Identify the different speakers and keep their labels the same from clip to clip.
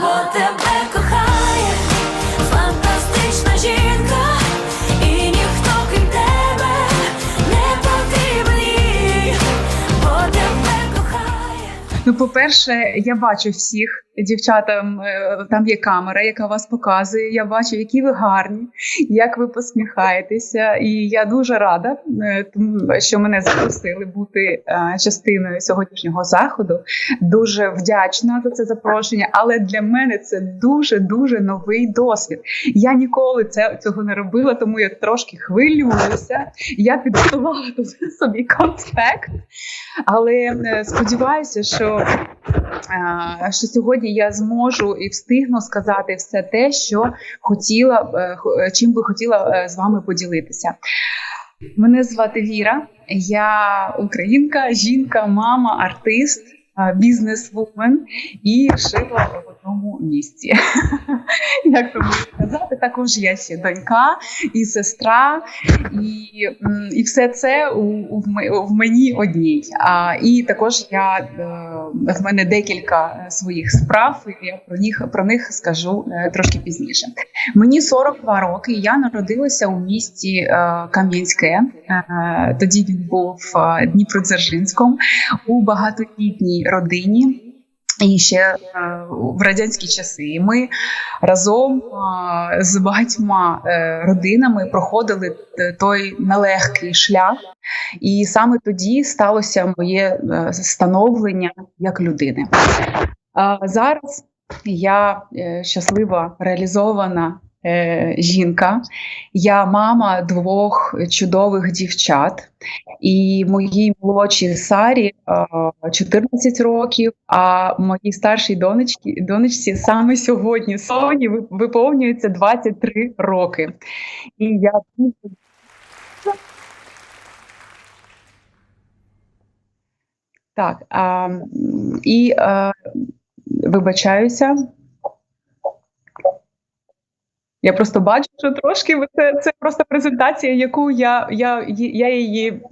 Speaker 1: бо тебе
Speaker 2: Ну, по-перше, я бачу всіх дівчатам. е, Там є камера, яка вас показує. Я бачу, які ви гарні, як ви посміхаєтеся. І я дуже рада, е, що мене запросили бути е, частиною сьогоднішнього заходу. Дуже вдячна за це запрошення. Але для мене це дуже дуже новий досвід. Я ніколи це цього не робила, тому я трошки хвилююся. Я підготувала собі конспект, але сподіваюся, що е, що сьогодні я зможу і встигну сказати все те, що хотіла б, е, чим би хотіла е, з вами поділитися. Мене звати Віра, я українка, жінка, мама, артист, е, бізнес-вумен і жила в одному місці. Як то можна сказати, також я ще донька і сестра, і, і все це у, у в мені одній. А, і також я е, в мене декілька е, своїх справ, і я про них про них скажу е, трошки пізніше. Мені 42 роки. Я народилася у місті Кам'янське. Тоді він був е, Дніпродзержинськом у багатодітній родині. І ще е, в радянські часи ми разом е, з багатьма е, родинами проходили той нелегкий шлях, і саме тоді сталося моє становлення як людини. Зараз я щаслива реалізована е, жінка. Я мама двох чудових дівчат, і моїй молодшій Сарі е, 14 років, а моїй старшій донечці, донечці саме сьогодні Соні виповнюється 23 роки. І я Так, а, і е, вибачаюся. Я просто бачу, що трошки це, це просто презентація, яку я, я, я її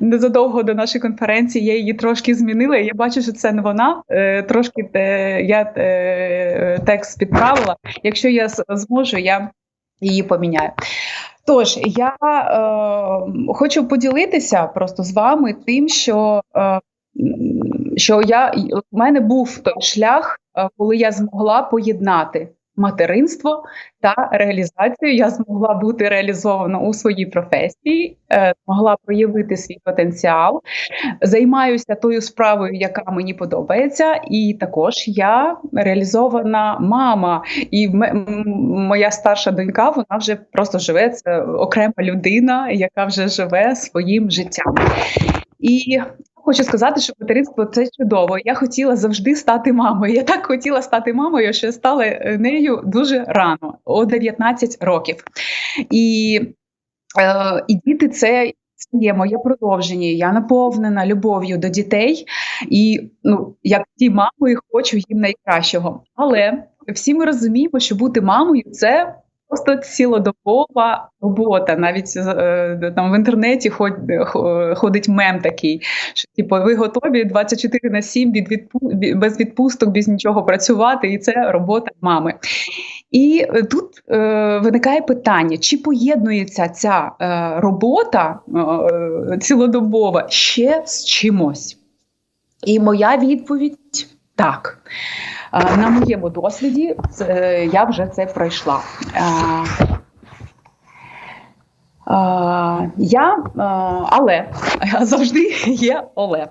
Speaker 2: незадовго до нашої конференції, я її трошки змінила. Я бачу, що це не вона. Е, трошки я е, текст підправила. Якщо я зможу, я її поміняю. Тож я е, хочу поділитися просто з вами тим, що, е, що я у мене був той шлях, е, коли я змогла поєднати материнство та реалізацію. Я змогла бути реалізована у своїй професії, е, змогла проявити свій потенціал, займаюся тою справою, яка мені подобається, і також я реалізована мама. І моя старша донька вона вже просто живе. Це окрема людина, яка вже живе своїм життям. І хочу сказати, що материнство це чудово. Я хотіла завжди стати мамою. Я так хотіла стати мамою, що стала е, нею дуже рано, о 19 років. І, е, і діти це. Це є моє продовження. Я наповнена любов'ю до дітей, і ну як ті мамою хочу їм найкращого. Але всі ми розуміємо, що бути мамою це просто цілодобова робота. Навіть е, там в інтернеті ход, ходить мем такий, що типу, ви готові 24 на 7 від відпу, без відпусток, без нічого працювати, і це робота мами. І е, тут е, виникає питання: чи поєднується ця е, робота е, цілодобова ще з чимось? І моя відповідь так. Е, На моєму досвіді це, я вже це пройшла. Я, але завжди є але.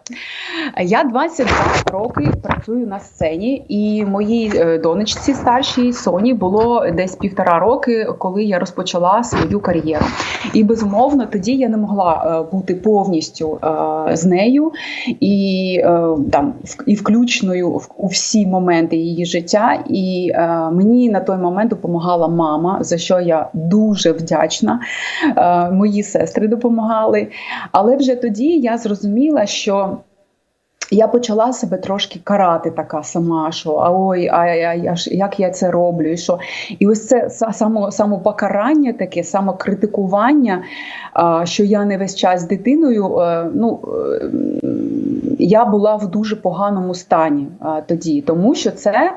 Speaker 2: Я 22 роки працюю на сцені, і моїй е, донечці старшій Соні було десь півтора роки, коли я розпочала свою кар'єру. І безумовно тоді я не могла е, бути повністю е, з нею і там і включною у всі моменти її життя. І мені на той момент допомагала мама, за що я дуже вдячна. Е, Мої сестри допомагали. Але вже тоді я зрозуміла, що я почала себе трошки карати, така сама, що а ой, а, а, ж- як я це роблю, і що. І ось це само, самопокарання, таке самокритикування, а, що я не весь час з дитиною. е, Ну, е, я була в дуже поганому стані а, тоді, тому що це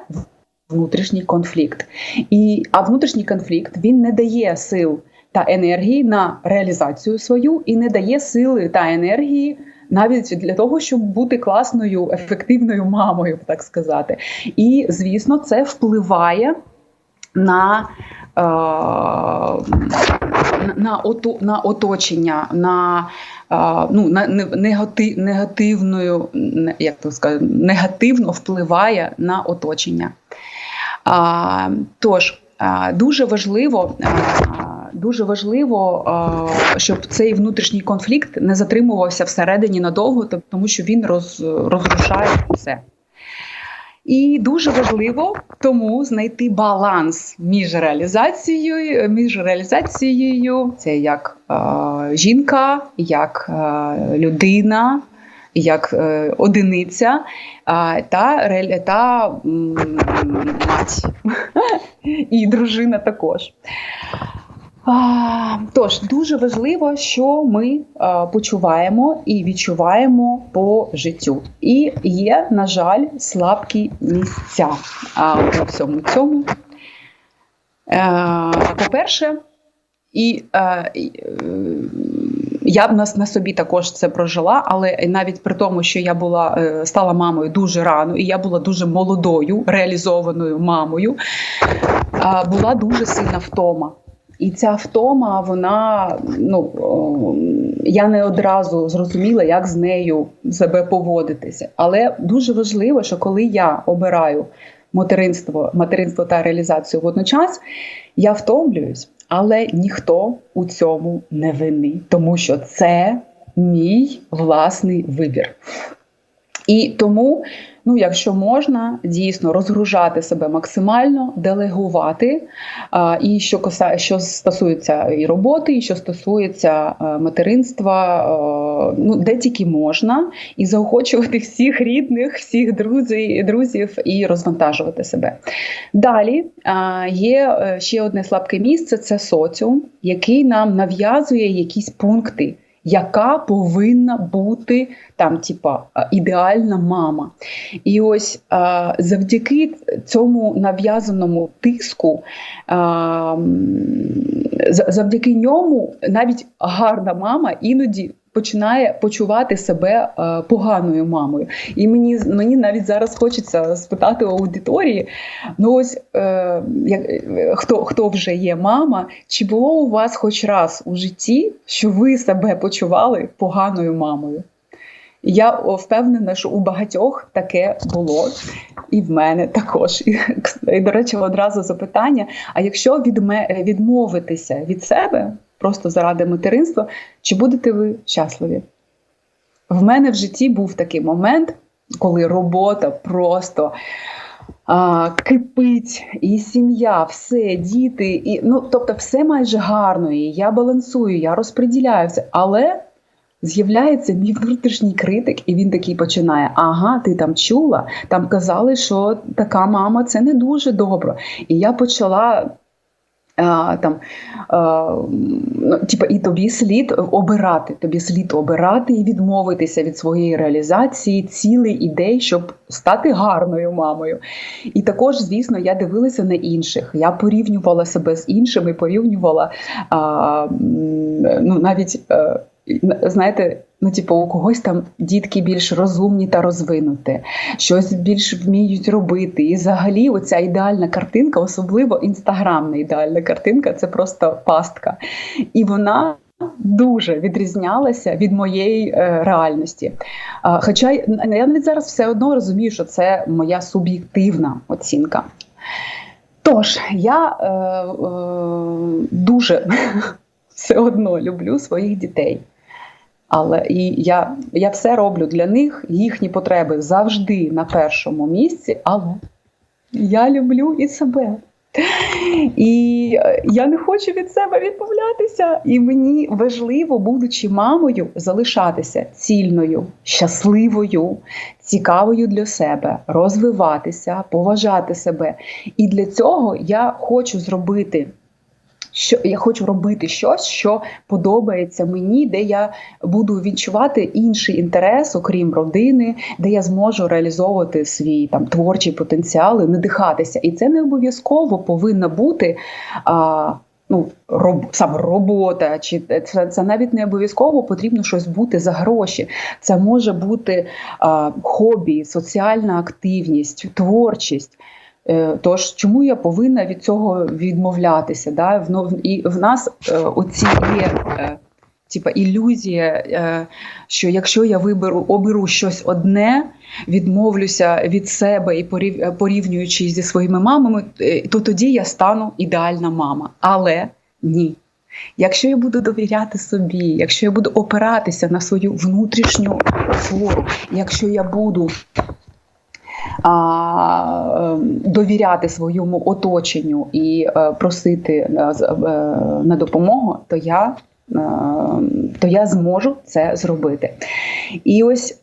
Speaker 2: внутрішній конфлікт. І, а внутрішній конфлікт він не дає сил та енергії на реалізацію свою і не дає сили та енергії навіть для того, щоб бути класною, ефективною мамою, так сказати. І звісно, це впливає на. е, На, ото, на оточення, на, е, ну, на не- негати, негативною, як то сказати, негативно впливає на оточення. А, тож, а, дуже важливо, а, дуже важливо, щоб цей внутрішній конфлікт не затримувався всередині надовго, тому що він роз, розрушає все. І дуже важливо тому знайти баланс між реалізацією, між реалізацією, це як е, жінка, як е, людина, як е, одиниця е, та, ре- та мать і дружина також. Тож дуже важливо, що ми почуваємо і відчуваємо по життю. І є, на жаль, слабкі місця у всьому цьому. Е, По-перше, і е, е, я б нас на собі також це прожила, але навіть при тому, що я була е, стала мамою дуже рано, і я була дуже молодою, реалізованою мамою, була дуже сильна втома. І ця втома, вона ну я не одразу зрозуміла, як з нею себе поводитися. Але дуже важливо, що коли я обираю материнство, материнство та реалізацію водночас, я втомлююсь, але ніхто у цьому не винний, тому що це мій власний вибір. І тому, ну, якщо можна, дійсно розгружати себе максимально, делегувати. А, і що коса, що стосується і роботи, і що стосується е, материнства, е, ну де тільки можна, і заохочувати всіх рідних, всіх друзів, друзів і розвантажувати себе. Далі є е, ще одне слабке місце це соціум, який нам нав'язує якісь пункти яка повинна бути там, типа, е, ідеальна мама. І ось е, завдяки цьому нав'язаному тиску, е, завдяки ньому навіть гарна мама іноді. Починає почувати себе е, поганою мамою, і мені мені навіть зараз хочеться спитати у аудиторії: ну ось е, е, хто хто вже є мама, чи було у вас хоч раз у житті, що ви себе почували поганою мамою? Я впевнена, що у багатьох таке було, і в мене також. І, і до речі, одразу запитання: а якщо відмовитися від себе просто заради материнства, чи будете ви щасливі? В мене в житті був такий момент, коли робота просто а, кипить, і сім'я, все, діти, і ну тобто, все майже гарно, і я балансую, я розподіляю все, але. З'являється мій внутрішній критик, і він такий починає: Ага, ти там чула, там казали, що така мама це не дуже добре. І я почала. Там, ну, типа, і тобі слід обирати, тобі слід обирати і відмовитися від своєї реалізації, цілей ідей, щоб стати гарною мамою. І також, звісно, я дивилася на інших. Я порівнювала себе з іншими, порівнювала ну, навіть. е, знаєте, ну, типу, у когось там дітки більш розумні та розвинуті, щось більш вміють робити. І взагалі, оця ідеальна картинка, особливо інстаграмна ідеальна картинка, це просто пастка. І вона. Дуже відрізнялася від моєї е, реальності. А, хоча я навіть зараз все одно розумію, що це моя суб'єктивна оцінка. Тож, я е, е, дуже все одно люблю своїх дітей. Але і я, я все роблю для них, їхні потреби завжди на першому місці, але я люблю і себе. І е, я не хочу від себе відмовлятися. І мені важливо, будучи мамою, залишатися цільною, щасливою, цікавою для себе, розвиватися, поважати себе. І для цього я хочу зробити що я хочу робити щось, що подобається мені, де я буду відчувати інший інтерес, окрім родини, де я зможу реалізовувати свій там творчий потенціал і надихатися. І це не обов'язково повинна бути. А, Ну, роб, саме робота, чи це, це навіть не обов'язково потрібно щось бути за гроші. Це може бути а, хобі, соціальна активність, творчість. Е, Тож, чому я повинна від цього відмовлятися? Да? І в нас е, оці є е, типа ілюзія, що якщо я виберу оберу щось одне, відмовлюся від себе і порів, порівнюючи зі своїми мамами, то тоді я стану ідеальна мама. Але ні. Якщо я буду довіряти собі, якщо я буду опиратися на свою внутрішню опору, якщо я буду а, е, довіряти своєму оточенню і е, просити е, на допомогу, то я, е, то я зможу це зробити. І ось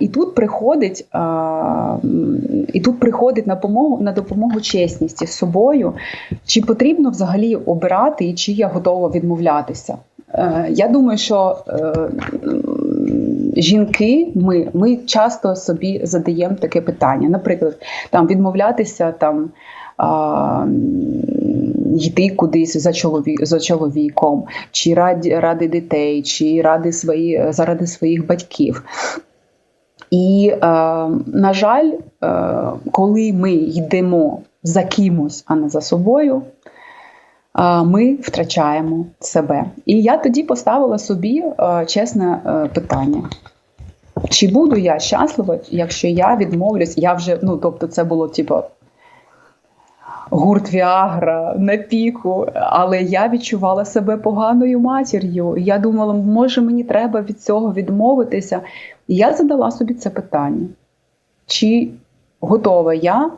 Speaker 2: і тут приходить, і тут приходить на допомогу на допомогу чесність з собою, чи потрібно взагалі обирати і чи я готова відмовлятися. Я думаю, що жінки, ми, ми часто собі задаємо таке питання. Наприклад, там відмовлятися там. а, Йти кудись за чоловік за чоловіком, чи раді ради дітей, чи ради свої заради своїх батьків. І, е, на жаль, е, коли ми йдемо за кимось, а не за собою, ми втрачаємо себе. І я тоді поставила собі е, чесне е, питання. Чи буду я щаслива, якщо я відмовлюсь, я вже, ну тобто, це було типу гурт Віагра на піку, але я відчувала себе поганою матір'ю. Я думала, може мені треба від цього відмовитися. І я задала собі це питання: чи готова я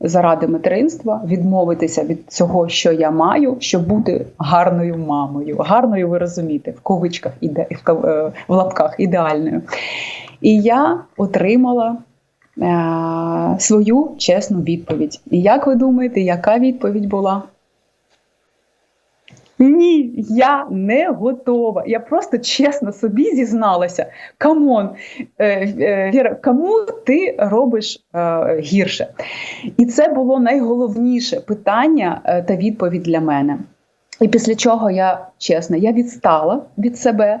Speaker 2: заради материнства відмовитися від цього, що я маю, щоб бути гарною мамою? Гарною, ви розумієте, в ковичках іде в, е, лапках ідеальною. І я отримала е, свою чесну відповідь. І як ви думаєте, яка відповідь була? Ні, я не готова. Я просто чесно собі зізналася. Камон, е, е, Віра, кому ти робиш е, гірше? І це було найголовніше питання та відповідь для мене. І після чого я чесно, я відстала від себе,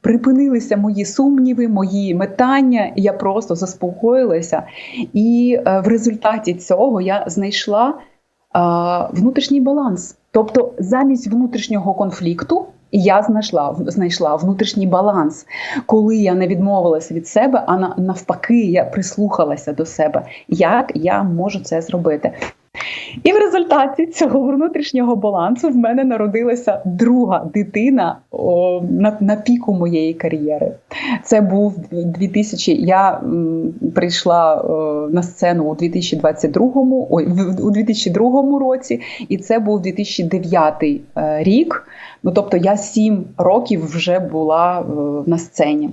Speaker 2: припинилися мої сумніви, мої метання. Я просто заспокоїлася. І в результаті цього я знайшла внутрішній баланс. Тобто, замість внутрішнього конфлікту я знайшла знайшла внутрішній баланс, коли я не відмовилася від себе, а на, навпаки, я прислухалася до себе, як я можу це зробити. І в результаті цього внутрішнього балансу в мене народилася друга дитина о, на, на піку моєї кар'єри. Це був 2000, Я м, прийшла о, на сцену у 2022, ой, у 2002 році, і це був 2009 е, рік. Ну тобто я сім років вже була е, на сцені.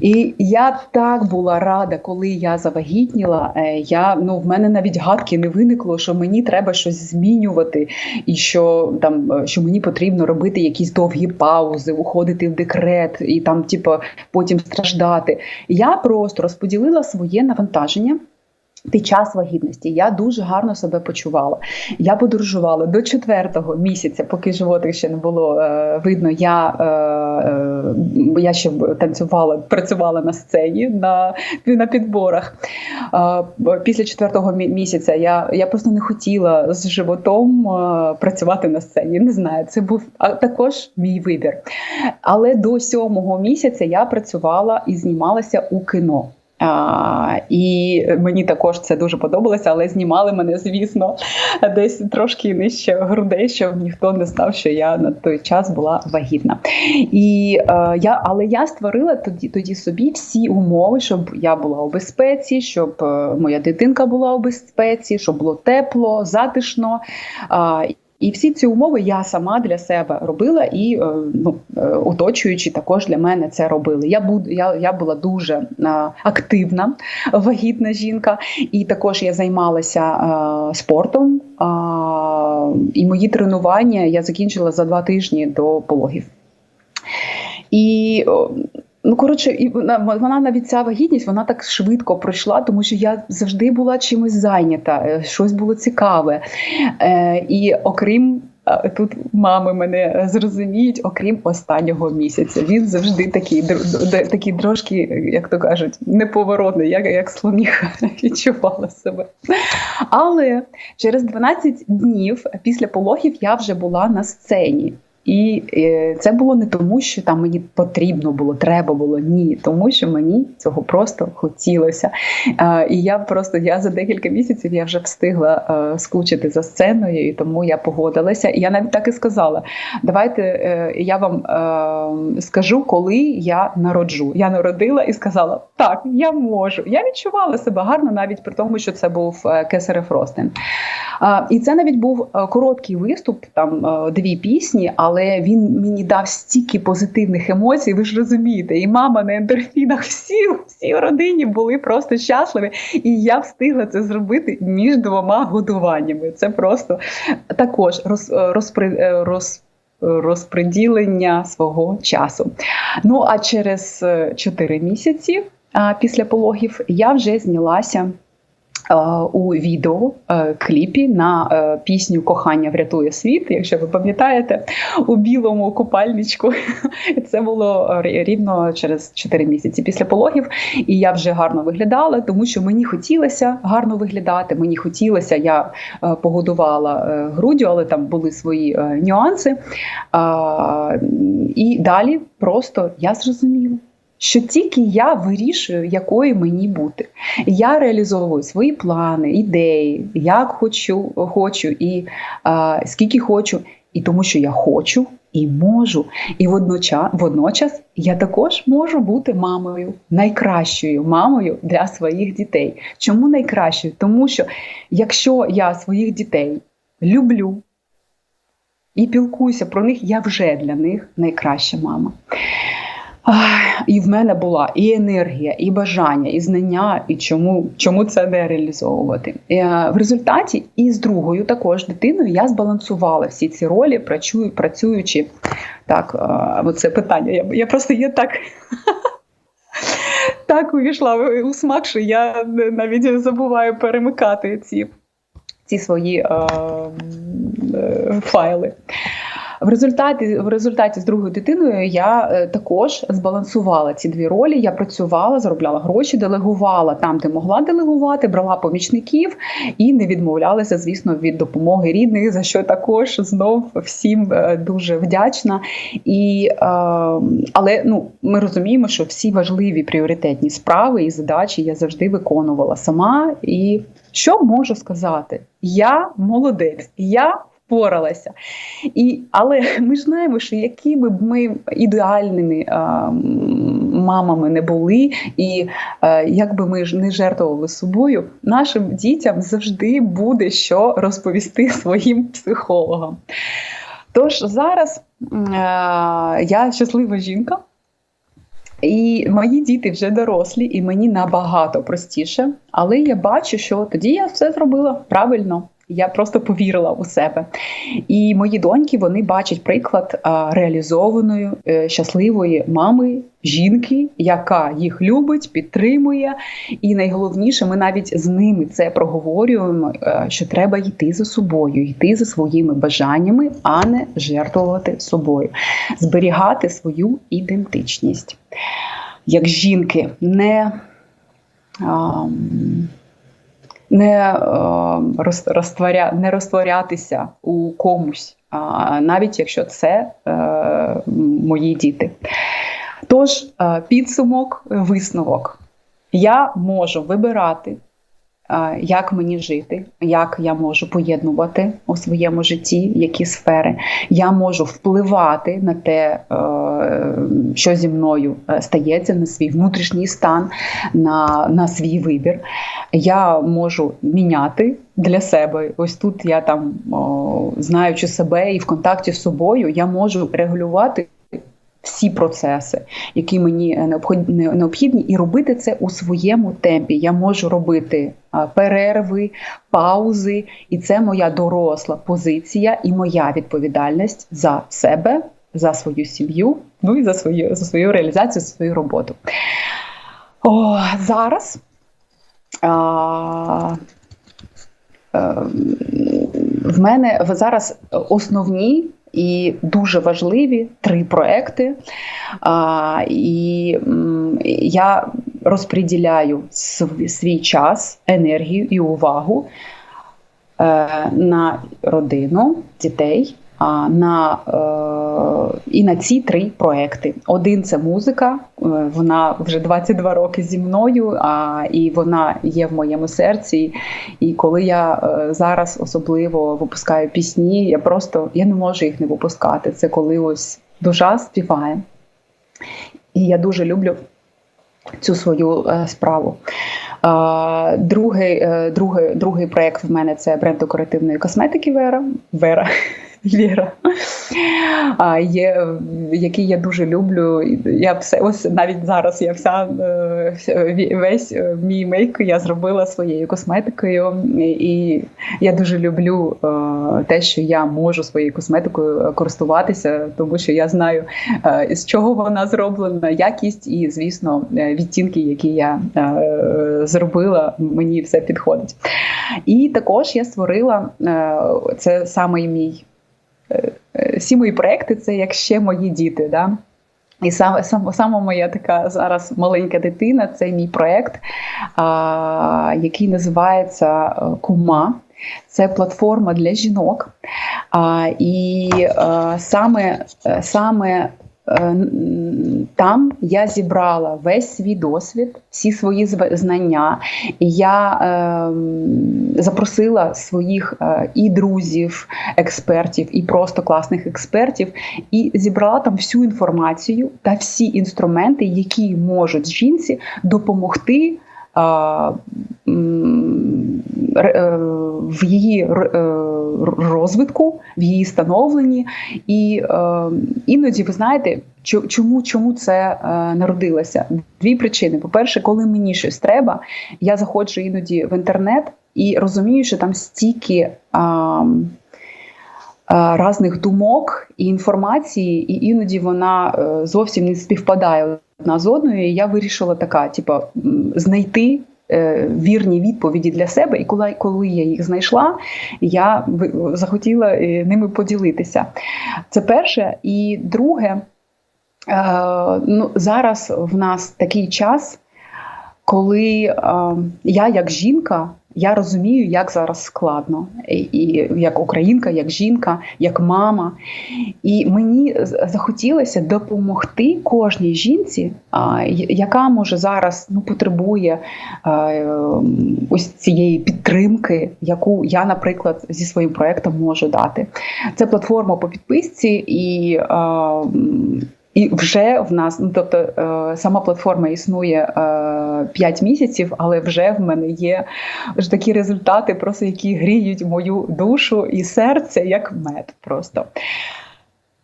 Speaker 2: І я так була рада, коли я завагітніла. Е, Я ну в мене навіть гадки не виникло, що мені треба щось змінювати, і що там е, що мені потрібно робити якісь довгі паузи, уходити в декрет і там, типу, потім страждати. Я просто розподілила своє навантаження. Під час вагітності я дуже гарно себе почувала. Я подорожувала до четвертого місяця, поки животик ще не було е, видно. Я, е, е, я ще танцювала, працювала на сцені на, на підборах. Е, після четвертого місяця я, я просто не хотіла з животом е, працювати на сцені. Не знаю, це був також мій вибір. Але до сьомого місяця я працювала і знімалася у кіно. І мені також це дуже подобалося, але знімали мене, звісно, десь трошки нижче грудей, щоб ніхто не знав, що я на той час була вагітна. І е, я, але я створила тоді, тоді собі всі умови, щоб я була у безпеці, щоб е, моя дитинка була у безпеці, щоб було тепло, затишно. І всі ці умови я сама для себе робила, і е, ну, е, оточуючі також для мене це робили. Я буд, я, я була дуже е, активна вагітна жінка, і також я займалася спортом. і мої тренування я закінчила за два тижні до пологів. І ну коротше, і вона, вона навіть ця вагітність вона так швидко пройшла, тому що я завжди була чимось зайнята, е, щось було цікаве. Е, і окрім. е, Тут мами мене зрозуміють, окрім останнього місяця. Він завжди такий такий трошки, як то кажуть, неповоротний, як, як слоніха відчувала себе. Але через 12 днів після пологів я вже була на сцені. І е, це було не тому, що там мені потрібно було, треба було ні, тому що мені цього просто хотілося. І я просто я за декілька місяців я вже встигла е, скучити за сценою, і тому я погодилася. І я навіть так і сказала: давайте е, я вам скажу, коли я народжу. Я народила і сказала: так, я можу. Я відчувала себе гарно, навіть при тому, що це був кесарев ростин. І це навіть був короткий виступ, там дві пісні, але він мені дав стільки позитивних емоцій. Ви ж розумієте, і мама на ендорфінах, всі, всі в родині були просто щасливі. І я встигла це зробити між двома годуваннями. Це просто також роз, е, розпри, е, роз, розподілення свого часу. Ну а через 4 місяці після пологів я вже знялася е, у відео е, кліпі на е, пісню Кохання врятує світ. Якщо ви пам'ятаєте, у білому купальничку це було рівно через 4 місяці після пологів. І я вже гарно виглядала, тому що мені хотілося гарно виглядати. Мені хотілося, я е, погодувала е, груддю, але там були свої е, нюанси. І далі просто я зрозуміла. Що тільки я вирішую, якою мені бути. Я реалізовую свої плани, ідеї, як хочу, хочу і а, скільки хочу, і тому, що я хочу і можу. І водночас, водночас я також можу бути мамою, найкращою мамою для своїх дітей. Чому найкращою? Тому що якщо я своїх дітей люблю і пілкуюся про них, я вже для них найкраща мама. І в мене була і енергія, і бажання, і знання, і чому, чому це не реалізовувати. Е, В результаті і з другою також дитиною я збалансувала всі ці ролі, працюю, працюючи. Так, е, оце питання. Я, я просто є так. Так увійшла у смак, що я навіть забуваю перемикати ці, ці свої е, е, файли. В результаті, в результаті з другою дитиною я е, також збалансувала ці дві ролі. Я працювала, заробляла гроші, делегувала там, де могла делегувати, брала помічників і не відмовлялася, звісно, від допомоги рідних, за що також знов всім е, дуже вдячна. І, е, але ну, ми розуміємо, що всі важливі пріоритетні справи і задачі я завжди виконувала сама. І що можу сказати? Я молодець, я впоралася. І, але ми ж знаємо, що якими б ми ідеальними а, мамами не були, і а, як би ми ж не жертвували собою, нашим дітям завжди буде що розповісти своїм психологам. Тож зараз а, я щаслива жінка. І мої діти вже дорослі, і мені набагато простіше. Але я бачу, що тоді я все зробила правильно. Я просто повірила у себе. І мої доньки вони бачать приклад реалізованої, е, щасливої мами, жінки, яка їх любить, підтримує. І найголовніше, ми навіть з ними це проговорюємо, е, що треба йти за собою, йти за своїми бажаннями, а не жертвувати собою, зберігати свою ідентичність. Як жінки, не. ам, не, е, розтворя, не розтворятися у комусь, навіть якщо це е, мої діти. Тож, е, підсумок, висновок. Я можу вибирати як мені жити, як я можу поєднувати у своєму житті які сфери. Я можу впливати на те, е, що зі мною е, стається, на свій внутрішній стан, на, на свій вибір. Я можу міняти для себе. Ось тут я там, о, знаючи себе і в контакті з собою, я можу регулювати. Всі процеси, які мені е, необхідні, і робити це у своєму темпі. Я можу робити перерви, паузи, і це моя доросла позиція і моя відповідальність за себе, за свою сім'ю, ну і за свою, за свою реалізацію, за свою роботу. О, зараз. А, е, в мене зараз основні і дуже важливі три проекти. А, і я розподіляю свій, свій час, енергію і увагу е, на родину, дітей. На, е, і на ці три проекти. Один це музика, е, вона вже 22 роки зі мною, а, і вона є в моєму серці. І коли я е, зараз особливо випускаю пісні, я просто я не можу їх не випускати. Це коли ось душа співає. І я дуже люблю цю свою справу. Другий, другий, другий проєкт в мене це бренд декоративної косметики Вера. Вера. Віра, а, є, який я дуже люблю. Я все, ось навіть зараз я вся е, весь е, мій мейк я зробила своєю косметикою, і я дуже люблю е, те, що я можу своєю косметикою користуватися, тому що я знаю, з чого вона зроблена, якість і, звісно, відтінки, які я зробила, мені все підходить. І також я створила це саме мій. Е, Всі мої проекти це як ще мої діти. Да? І саме, сам, сама моя така зараз маленька дитина це мій проект, а, який називається е, Кума. Це платформа для жінок. А, і а, саме, е, саме е, н- там я зібрала весь свій досвід, всі свої знання. Я е, запросила своїх е, і друзів, експертів, і просто класних експертів, і зібрала там всю інформацію та всі інструменти, які можуть жінці допомогти. Е, В її е, розвитку, в її становленні, і е, іноді ви знаєте, чому, чому це народилося? Дві причини: по-перше, коли мені щось треба, я заходжу іноді в інтернет і розумію, що там стільки. Е, думок і інформації, і іноді вона зовсім не співпадає одна з одною. І я вирішила така: типу, знайти е, вірні відповіді для себе. І коли, коли я їх знайшла, я захотіла е, ними поділитися. Це перше. І друге, е, ну, зараз в нас такий час, коли я як жінка. Я розумію, як зараз складно, і, як українка, як жінка, як мама. І мені захотілося допомогти кожній жінці, яка може зараз ну, потребує е, ось цієї підтримки, яку я, наприклад, зі своїм проектом можу дати. Це платформа по підписці і. Е, і вже в нас, ну тобто е, сама платформа існує е, 5 місяців, але вже в мене є ж такі результати, просто які гріють мою душу і серце як мед. Просто.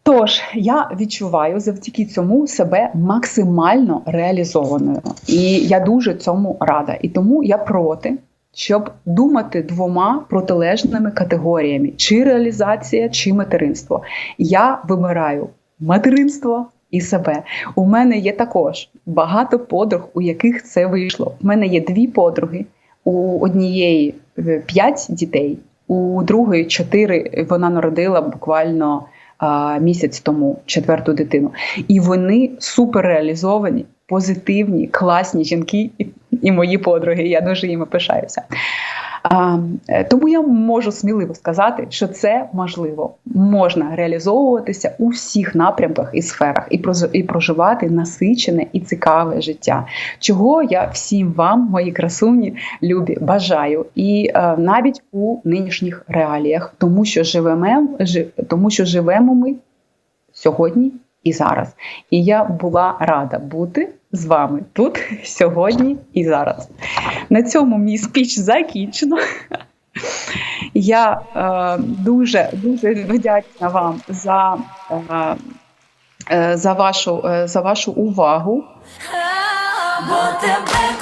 Speaker 2: Тож я відчуваю завдяки цьому себе максимально реалізованою. І я дуже цьому рада. І тому я проти, щоб думати двома протилежними категоріями: чи реалізація, чи материнство. Я вибираю материнство. І себе у мене є також багато подруг, у яких це вийшло. У мене є дві подруги. У однієї е, п'ять дітей, у другої чотири. Вона народила буквально а, місяць тому четверту дитину. І вони суперреалізовані, позитивні, класні жінки і, і мої подруги. Я дуже їми пишаюся. Е, тому я можу сміливо сказати, що це можливо. Можна реалізовуватися у всіх напрямках і сферах, і проживати насичене і цікаве життя. Чого я всім вам, мої красуні, любі, бажаю, і е, навіть у нинішніх реаліях, тому що живемо, жи, тому що живемо ми сьогодні і зараз. І я була рада бути з вами тут сьогодні і зараз. На цьому мій спіч закінчено. Я е, дуже дуже вдячна вам за, е, е, за, вашу, е, за вашу увагу.
Speaker 1: Бо тебе